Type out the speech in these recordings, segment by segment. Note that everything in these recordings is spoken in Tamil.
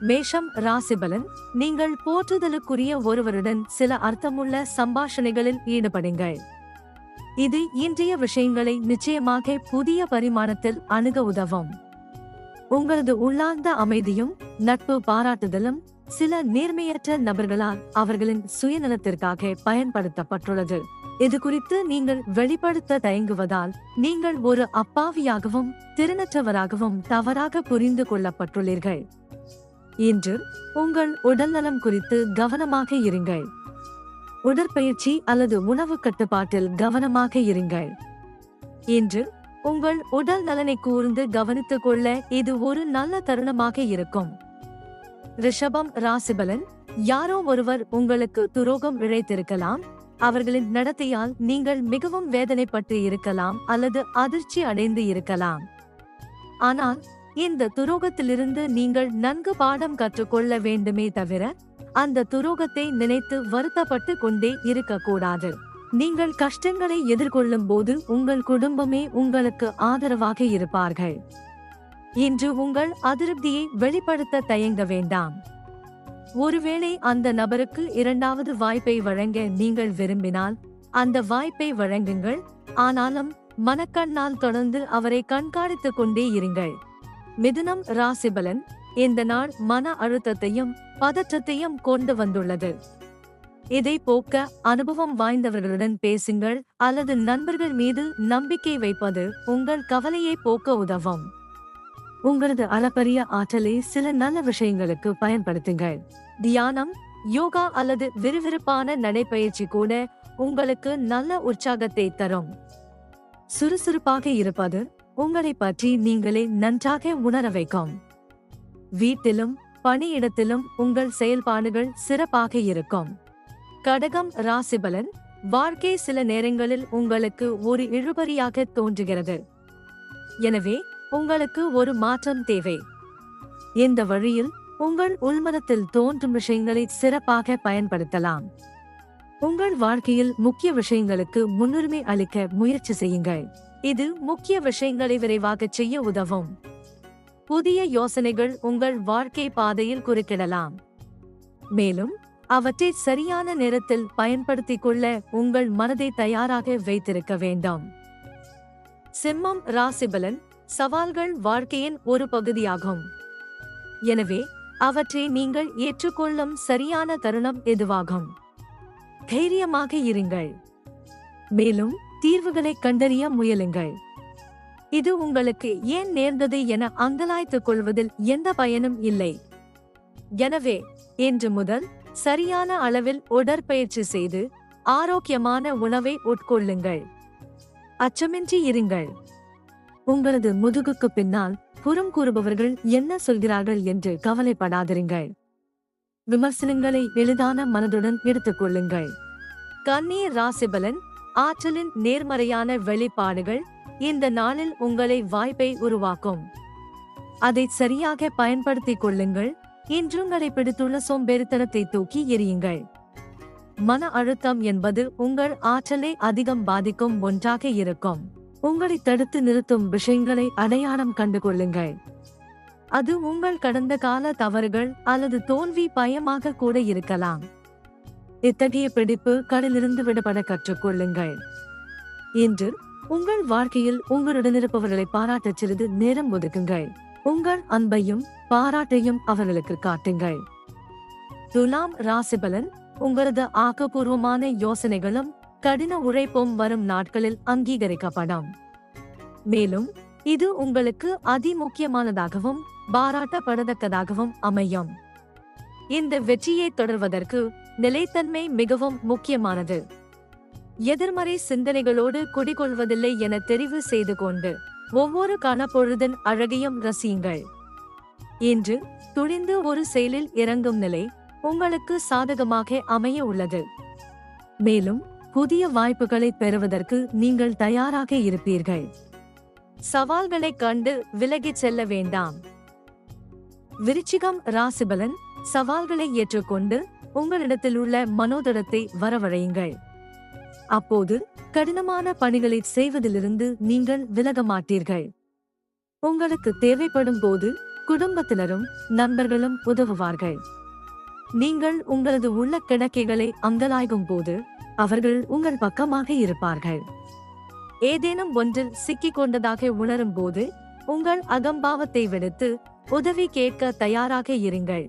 மேஷம் ராசிபலன் நீங்கள் போற்றுதலுக்குரிய ஒருவருடன் சில அர்த்தமுள்ள சம்பாஷணைகளில் ஈடுபடுங்கள். இது இன்றைய விஷயங்களை நிச்சயமாக புதிய பரிமாணத்தில் அணுக உதவும். உங்களது உள்ளார்ந்த அமைதியும் நட்பு பாராட்டுதலும் சில நேர்மையற்ற நபர்களால் அவர்களின் சுயநலத்திற்காக பயன்படுத்தப்பட்டுள்ளது. இது குறித்து நீங்கள் வெளிப்படுத்த தயங்குவதால் நீங்கள் ஒரு அப்பாவியாகவும் திறனற்றவராகவும் தவறாக புரிந்து கொள்ளப்பட்டுள்ளீர்கள். இன்று உங்கள் உடல்நலம் குறித்து கவனமாக இருங்கள். உடற்பயிற்சி அல்லது உணவு கட்டுப்பாட்டில் கவனமாக இருங்கள். இன்று உங்கள் உடல் நலனை கூர்ந்து கவனித்துக் கொள்ள இது ஒரு நல்ல தருணமாக இருக்கும். ரிஷபம் ராசிபலன் யாரோ ஒருவர் உங்களுக்கு துரோகம் இழைத்திருக்கலாம். அவர்களின் நடத்தையால் நீங்கள் மிகவும் வேதனைப்பட்டு இருக்கலாம் அல்லது அதிர்ச்சி அடைந்து இருக்கலாம். ஆனால் இந்த துரோகத்திலிருந்து நீங்கள் நன்கு பாடம் கற்றுக்கொள்ள வேண்டுமே தவிர அந்த துரோகத்தை நினைத்து வருத்தப்பட்டு கொண்டே இருக்கக்கூடாது. நீங்கள் கஷ்டங்களை எதிர்கொள்ளும் போது உங்கள் குடும்பமே உங்களுக்கு ஆதரவாக இருப்பார்கள். இன்று உங்கள் அதிருப்தியை வெளிப்படுத்த தயங்க வேண்டாம். ஒருவேளை அந்த நபருக்கு இரண்டாவது வாய்ப்பை வழங்க நீங்கள் விரும்பினால் அந்த வாய்ப்பை வழங்குங்கள். ஆனாலும் மனக்கண்ணால் தொடர்ந்து அவரை கண்காணித்துக் கொண்டே இருங்கள். மிதுனம் ராசிபலன் இந்த நாள் மன அழுத்தத்தையும் பதற்றத்தையும் கொண்டு வந்துள்ளது. இதை போக்க அனுபவம் வாய்ந்தவர்களுடன் பேசுங்கள் அல்லது நண்பர்கள் மீது நம்பிக்கை வைப்பது உங்கள் கவலையை போக்க உதவும். உங்களது அளப்பரிய ஆற்றலை சில நல்ல விஷயங்களுக்கு பயன்படுத்துங்கள். தியானம் யோகா அல்லது விறுவிறுப்பான நடைப்பயிற்சி கூட உங்களுக்கு நல்ல உற்சாகத்தை தரும். சுறுசுறுப்பாக இருப்பது உங்களை பற்றி நீங்களே நன்றாக உணர வைக்கும். வீட்டிலும் பணியிடத்திலும் உங்கள் செயல்பாடுகள் சிறப்பாக இருக்கும். கடகம் ராசிபலன் வாழ்க்கை சில நேரங்களில் உங்களுக்கு ஒரு இழுபறியாக தோன்றுகிறது. எனவே உங்களுக்கு ஒரு மாற்றம் தேவை. இந்த வழியில் உங்கள் உள்மனத்தில் தோன்றும் விஷயங்களை சிறப்பாக பயன்படுத்தலாம். உங்கள் வாழ்க்கையில் முக்கிய விஷயங்களுக்கு முன்னுரிமை அளிக்க முயற்சி செய்யுங்கள். இது முக்கிய விஷயங்களை விரைவாக செய்ய உதவும். புதிய யோசனைகள் உங்கள் வாழ்க்கை பாதையில் குறுக்கிடலாம். மேலும் அவற்றை சரியான நேரத்தில் பயன்படுத்திக் கொள்ள உங்கள் மனதை தயாராக வைத்திருக்க வேண்டும். சிம்மம் ராசிபலன் சவால்கள் வாழ்க்கையின் ஒரு பகுதியாகும். எனவே அவற்றை நீங்கள் ஏற்றுக்கொள்ளும் சரியான தருணம் எதுவாகும்? தைரியமாக இருங்கள். மேலும் தீர்வுகளை கண்டறிய முயலுங்கள். இது உங்களுக்கு ஏன் நேர்ந்தது என அங்கலாய்த்துக் கொள்வதில் எந்த பயனும் இல்லை. எனவே இன்று முதல் சரியான அளவில் உடற்பயிற்சி செய்து ஆரோக்கியமான உணவை உட்கொள்ளுங்கள். அச்சமின்றி இருங்கள். உங்களது முதுகுக்கு பின்னால் புறம் கூறுபவர்கள் என்ன சொல்கிறார்கள் என்று கவலைப்படாதிருங்கள். விமர்சனங்களை எளிதான மனதுடன் எடுத்துக்கொள்ளுங்கள் கண்ணீர் ராசிபலன் ஆற்றலின் நேர்மறையான வெளிப்பாடுகள் இந்த நாளில் உங்களை வாய்ப்பை உருவாக்கும். அதை சரியாக பயன்படுத்திக் கொள்ளுங்கள். இன்று உங்களை பிடித்துள்ள சோம்பேறித்தனத்தை தூக்கி எறியுங்கள். மன அழுத்தம் என்பது உங்கள் ஆற்றலை அதிகம் பாதிக்கும் ஒன்றாக இருக்கும். உங்களை தடுத்து நிறுத்தும் விஷயங்களை அடையாளம் கண்டு கொள்ளுங்கள் அது உங்கள் கடந்த கால தவறுகள் அல்லது தோல்வி பயமாக கூட இருக்கலாம். இத்தகைய பிடிப்பு கடலிருந்து விடுபட கற்றுக்கொள்ளுங்கள். இன்று உங்கள் வாழ்க்கையில் உங்களுடன் இருப்பவர்களை பாராட்டச் சிறிது நேரம் ஒதுக்குங்கள். உங்கள் அன்பையும் பாராட்டையும் அவர்களுக்கு காட்டுங்கள். துலாம் ராசிபலன் உங்களது ஆக்கப்பூர்வமான யோசனைகளும் கடின உழைப்பும் வரும் நாட்களில் அங்கீகரிக்கப்படும். மேலும் இது உங்களுக்கு அதிமுக்கியமானதாகவும் பாராட்டப்படத்தக்கதாகவும் அமையும். இந்த வெற்றியை தொடர்வதற்கு நிலைத்தன்மை மிகவும் முக்கியமானது. எதிர்மறை சிந்தனைகளோடு குடிகொள்வதில்லை என தெரிவு செய்து கொண்டு ஒவ்வொரு கணப்பொழுதன் அழகையும் ரசியுங்கள். இன்று துணிந்து ஒரு செயலில் இறங்கும் நிலை உங்களுக்கு சாதகமாக அமைய உள்ளது. மேலும் புதிய வாய்ப்புகளை பெறுவதற்கு நீங்கள் தயாராக இருப்பீர்கள். சவால்களைக் கண்டு விலகிச் செல்ல வேண்டாம். விருச்சிகம் ராசிபலன் சவால்களை ஏற்றுக்கொண்டு உங்களிடத்தில் உள்ள மனோதரத்தை வரவழையுங்கள். அப்போது கடினமான பணிகளை செய்வதிலிருந்து நீங்கள் விலக மாட்டீர்கள். உங்களுக்கு தேவைப்படும் போது குடும்பத்தினரும் நண்பர்களும் உதவுவார்கள். நீங்கள் உங்களது உள்ள கிணக்கைகளை அங்கலாய்கும் போது அவர்கள் உங்கள் பக்கமாக இருப்பார்கள். ஏதேனும் ஒன்றில் சிக்கிக் கொண்டதாக உணரும் போது உங்கள் அகம்பாவத்தை விடுத்து உதவி கேட்க தயாராக இருங்கள்.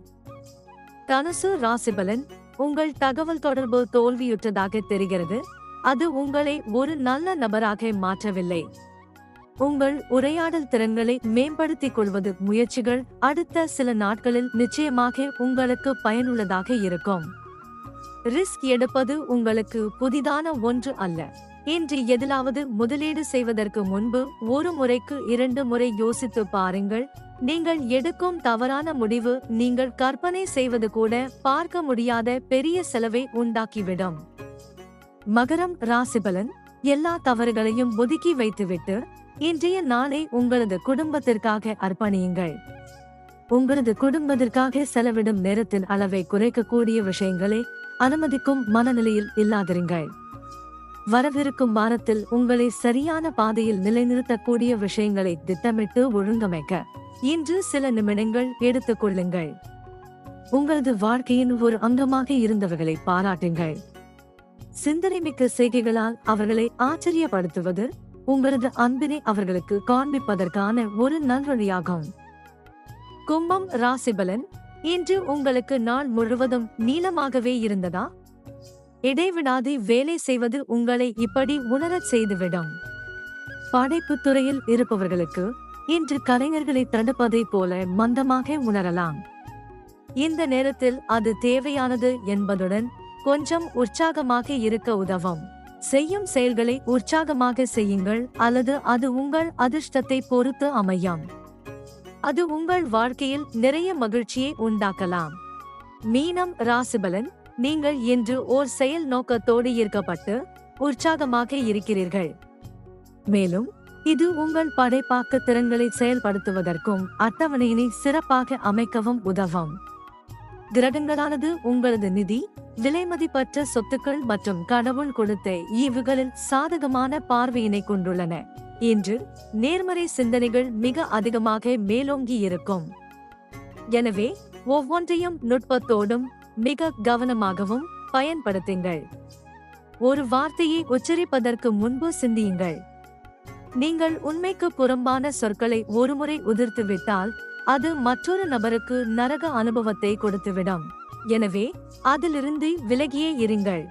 தனுசு ராசிபலன் உங்கள் தகவல் தொடர்பு தோல்வியுற்றதாக தெரிகிறது. அது உங்களை ஒரு நல்ல நபராக மாற்றவில்லை. உங்கள் உரையாடல் திறன்களை மேம்படுத்திக் கொள்வது முயற்சிகள் அடுத்த சில நாட்களில் நிச்சயமாக உங்களுக்கு பயனுள்ளதாக இருக்கும். ரிஸ்க் எடுப்பது உங்களுக்கு புதிதான ஒன்று அல்ல. இன்று எதிலாவது முதலீடு செய்வதற்கு முன்பு ஒரு முறைக்கு இரண்டு முறை யோசித்து பாருங்கள். நீங்கள் எடுக்கும் தவறான முடிவு நீங்கள் கற்பனை செய்வது கூட பார்க்க முடியாத பெரிய செலவை உண்டாக்கிவிடும். மகரம் ராசிபலன் எல்லா தவறுகளையும் ஒதுக்கி வைத்துவிட்டு இன்றைய நாளை உங்களது குடும்பத்திற்காக அர்ப்பணியுங்கள். உங்களது குடும்பத்திற்காக செலவிடும் நேரத்தின் அளவை குறைக்கக்கூடிய விஷயங்களை அனுமதிக்கும் மனநிலையில் இல்லாதிருங்கள். வரவிருக்கும் வாரத்தில் உங்களை சரியான பாதையில் நிலைநிறுத்தக்கூடிய விஷயங்களை திட்டமிட்டு ஒழுங்கமைக்க இன்று சில நிமிடங்கள் எடுத்துக் கொள்ளுங்கள். உங்களது வாழ்க்கையின் ஒரு அங்கமாக இருந்தவர்களை பாராட்டுங்கள். சிந்தனைமிக்க செய்கைகளால் அவர்களை ஆச்சரியப்படுத்துவது உங்களது அன்பினை அவர்களுக்கு காண்பிப்பதற்கான ஒரு நல்வழியாகும். கும்பம் ராசிபலன் இன்று உங்களுக்கு நாள் முழுவதும் நீளமாகவே இருந்ததா? இடைவிடாது வேலை செய்வது உங்களை இப்படி உணரச் செய்துவிடும். படைப்பு துறையில் இருப்பவர்களுக்கு இன்று கலைஞர்களை தடுப்பதைப் போல மந்தமாக உணரலாம். இந்த நேரத்தில் அது தேவையானது என்பதுடன் கொஞ்சம் உற்சாகமாக இருக்க உதவும். செய்யும் செயல்களை உற்சாகமாக செய்யுங்கள் அல்லது அது உங்கள் அதிர்ஷ்டத்தை பொறுத்து அமையும். அது உங்கள் வாழ்க்கையில் நிறைய மகிழ்ச்சியை உண்டாக்கலாம். மீனம் ராசிபலன் நீங்கள் இன்று ஓர் செயல் நோக்கத்தோடு ஈர்க்கப்பட்டு உற்சாகமாக இருக்கிறீர்கள். மேலும் இது உங்கள் படைப்பாக்க திறன்களை செயல்படுத்துவதற்கும் அட்டவணையினை சிறப்பாக அமைக்கவும் உதவும். கிரகங்களானது உங்களது நிதி விலைமதிப்பற்ற சொத்துக்கள் மற்றும் கடவுள் கொடுத்த ஈவுகளில் சாதகமான பார்வையினை கொண்டுள்ளன. இன்று நேர்மறை சிந்தனைகள் மிக அதிகமாக மேலோங்கி இருக்கும் எனவே ஒவ்வொன்றையும் நுட்பத்தோடும் மிக கவனமாகவும் பயன்படுத்துங்கள். ஒரு வார்த்தையை உச்சரிப்பதற்கு முன்பு சிந்தியுங்கள். நீங்கள் உண்மைக்கு புறம்பான சொற்களை ஒருமுறை உதிர்த்து விட்டால் அது மற்றொரு நபருக்கு நரக அனுபவத்தை கொடுத்துவிடும். எனவே அதிலிருந்து விலகியே இருங்கள்.